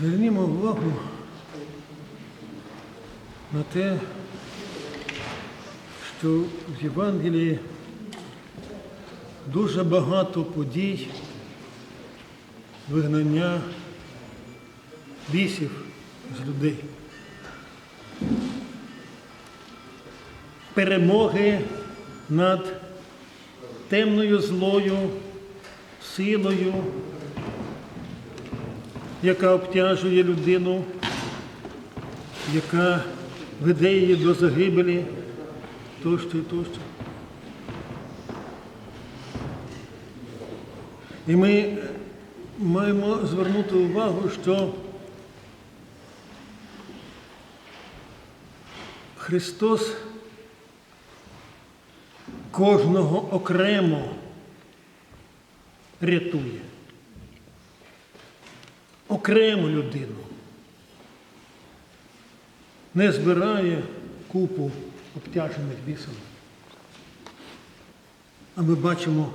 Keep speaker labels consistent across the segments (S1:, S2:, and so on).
S1: Звернімо увагу на те, що в Євангелії дуже багато подій вигнання бісів з людей. Перемоги над темною злою силою, яка обтяжує людину, яка веде її до загибелі, тощо і тощо. І ми маємо звернути увагу, що Христос кожного окремо рятує. Окрему людину. Не збирає купу обтяжених бісом. А ми бачимо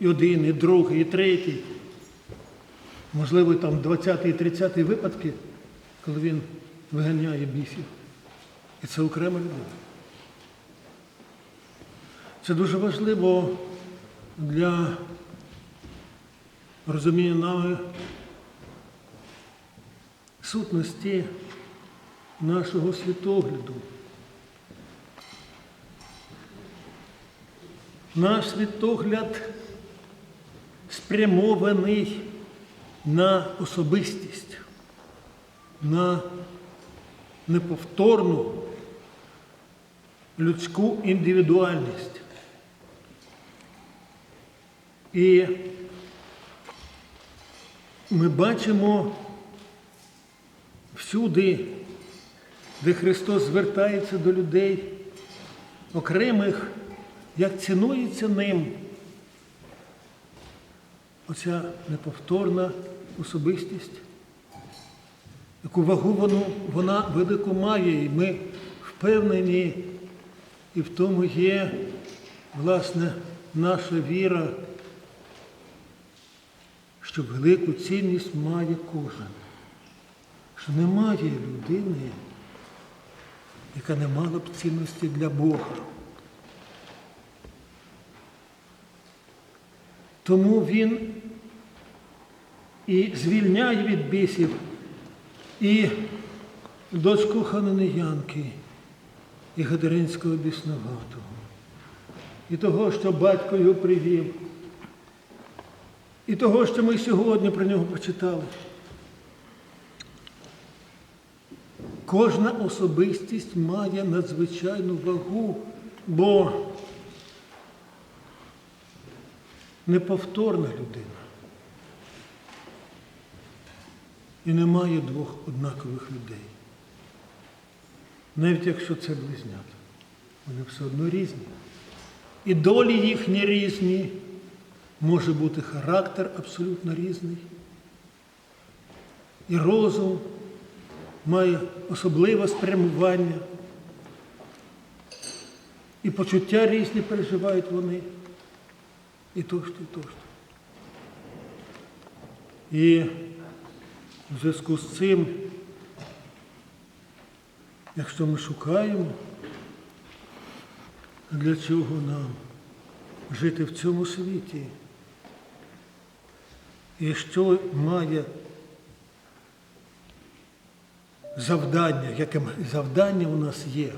S1: і один, і другий, і третій. Можливо, там 20 і 30 випадки, коли він виганяє бісів. І це окрема людина. Це дуже важливо для розуміння нами сутності нашого світогляду. Наш світогляд спрямований на особистість, на неповторну людську індивідуальність. І ми бачимо всюди, де Христос звертається до людей, окремих, як цінується ним. Оця неповторна особистість, яку вагу воно, вона велику має, і ми впевнені, і в тому є, власне, наша віра, що велику цінність має кожен, що немає людини, яка не мала б цінності для Бога. Тому він і звільняє від бісів і дочку Хананеянки, і Гадаринського біснуватого, і того, що батько його привів, і того, що ми сьогодні про нього прочитали. Кожна особистість має надзвичайну вагу, бо неповторна людина. І немає двох однакових людей. Навіть якщо це близнята, вони все одно різні. І долі їхні різні, може бути характер абсолютно різний. І розум має особливе спрямування. І почуття різні переживають вони. І тощо, і тощо. І в зв'язку з цим, якщо ми шукаємо, для чого нам жити в цьому світі, і що має завдання, яке завдання у нас є,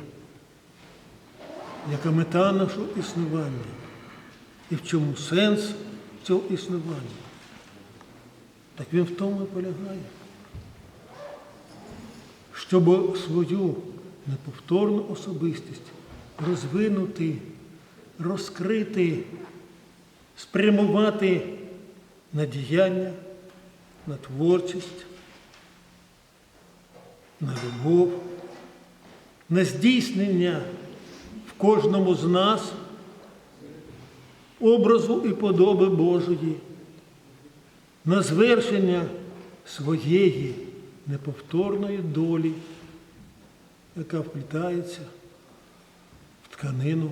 S1: яка мета нашого існування, і в чому сенс цього існування, так він в тому і полягає. Щоб свою неповторну особистість розвинути, розкрити, спрямувати на діяння, на творчість, на любов, на здійснення в кожному з нас образу і подоби Божої, на звершення своєї неповторної долі, яка вплітається в тканину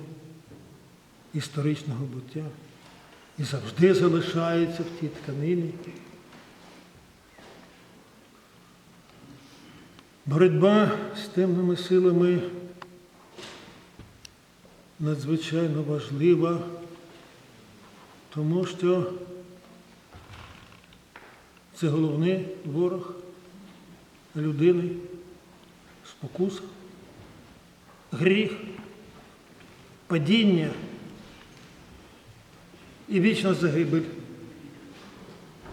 S1: історичного буття і завжди залишається в тій тканині. Боротьба з темними силами надзвичайно важлива, тому що це головний ворог людини, спокуса, гріх, падіння і вічна загибель.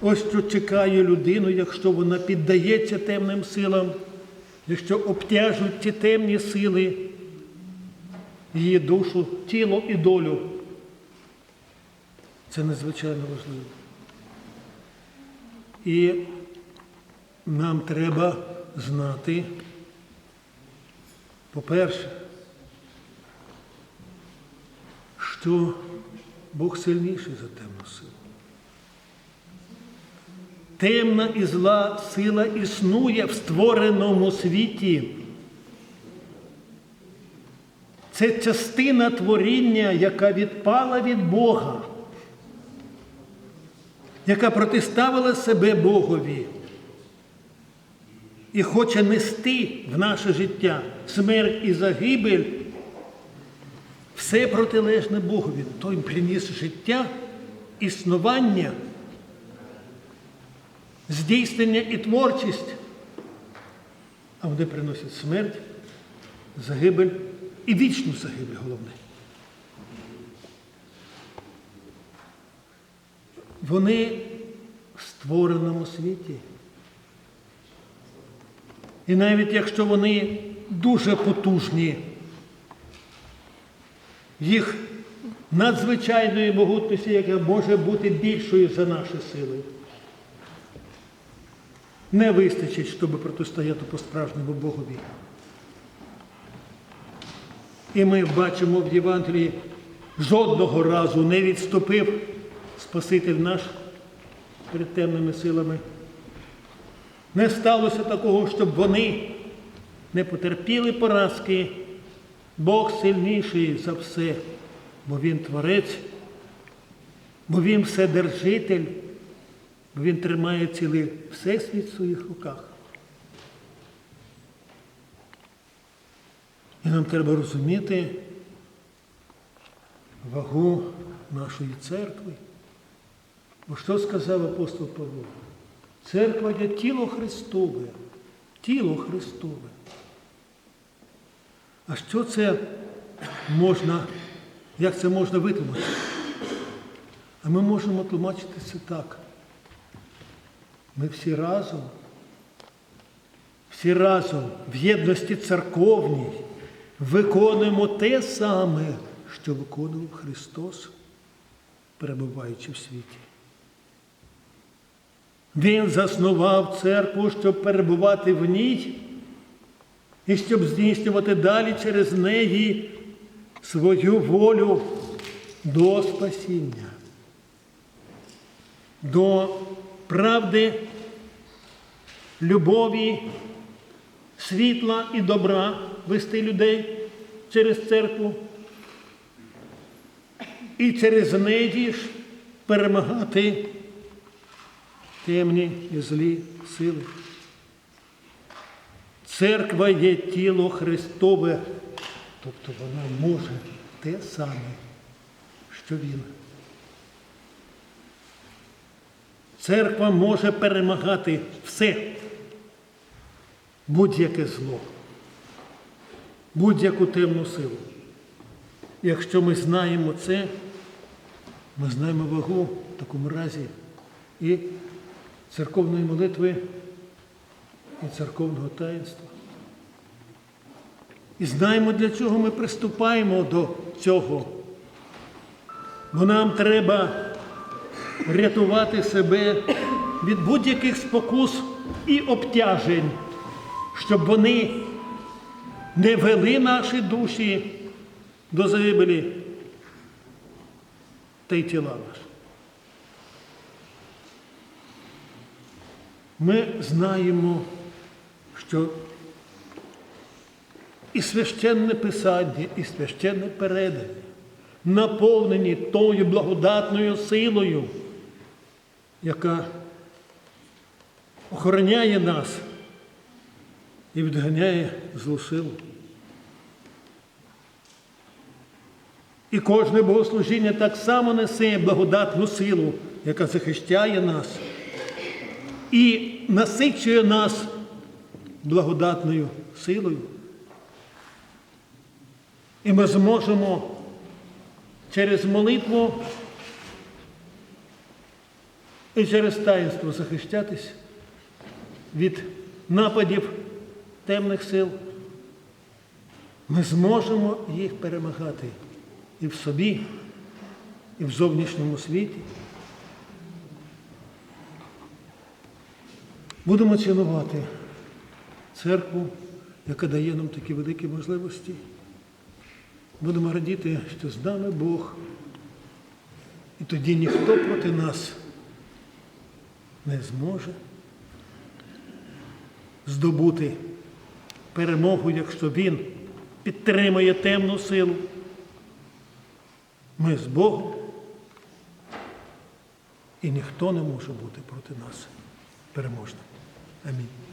S1: Ось що чекає людину, якщо вона піддається темним силам, якщо обтяжують ті темні сили її душу, тіло і долю. Це надзвичайно важливо. І нам треба знати, по-перше, що Бог сильніший за темну силу. Темна і зла сила існує в створеному світі. Це частина творіння, яка відпала від Бога, яка протиставила себе Богові і хоче нести в наше життя смерть і загибель, все протилежне Богові. Той приніс життя, існування, здійснення і творчість, а вони приносять смерть, загибель і вічну загибель головне. Вони в створеному світі. І навіть якщо вони дуже потужні, їх надзвичайної могутності, яка може бути більшою за наші сили, не вистачить, щоб протистояти по-справжньому Богові. І ми бачимо в Євангелії, жодного разу не відступив Спаситель наш перед темними силами. Не сталося такого, щоб вони не потерпіли поразки. Бог сильніший за все, бо Він творець, бо Він вседержитель, Він тримає цілий всесвіт в своїх руках. І нам треба розуміти вагу нашої церкви. Бо що сказав апостол Павло? Церква є тіло Христове, тіло Христове. А що це можна, як це можна витлумачити? А ми можемо тлумачити це так. Ми всі разом, всі разом в єдності церковній виконуємо те саме, що виконував Христос, перебуваючи в світі. Він заснував церкву, щоб перебувати в ній і щоб здійснювати далі через неї свою волю до спасіння, до правди, любові, світла і добра вести людей через церкву і через неї ж перемагати темні і злі сили. Церква є тіло Христове, тобто вона може те саме, що Він. Церква може перемагати все, будь-яке зло, будь-яку темну силу. Якщо ми знаємо це, ми знаємо вагу в такому разі і церковної молитви, і церковного таїнства. І знаємо, для чого ми приступаємо до цього. Бо нам треба рятувати себе від будь-яких спокус і обтяжень, щоб вони не вели наші душі до загибелі та й тіла наші. Ми знаємо, що і священне писання, і священне передання наповнені тою благодатною силою, яка охороняє нас, і відганяє злу силу. І кожне богослужіння так само несе благодатну силу, яка захищає нас і насичує нас благодатною силою. І ми зможемо через молитву і через таїнство захищатись від нападів темних сил. Ми зможемо їх перемагати і в собі, і в зовнішньому світі. Будемо цінувати церкву, яка дає нам такі великі можливості. Будемо радіти, що з нами Бог. І тоді ніхто проти нас не зможе здобути перемогу, якщо Він підтримує темну силу. Ми з Богом, і ніхто не може бути проти нас переможним. Амінь.